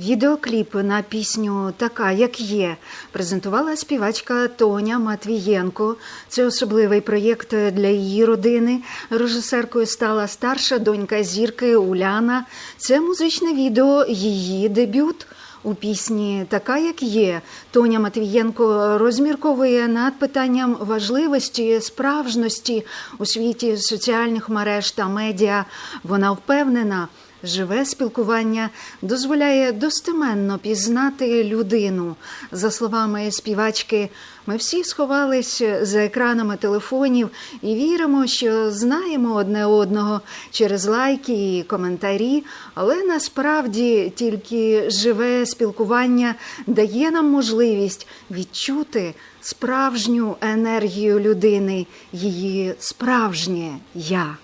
Відеокліп на пісню Така, як є, презентувала співачка Тоня Матвієнко. Це особливий проєкт для її родини. Режисеркою стала старша донька зірки Уляна. Це музичне відео, її дебют. У пісні Така, як є, Тоня Матвієнко розмірковує над питанням важливості справжності у світі соціальних мереж та медіа. Вона впевнена, живе спілкування дозволяє достеменно пізнати людину. За словами співачки, ми всі сховались за екранами телефонів і віримо, що знаємо одне одного через лайки і коментарі, але насправді тільки живе спілкування дає нам можливість відчути справжню енергію людини, її справжнє я.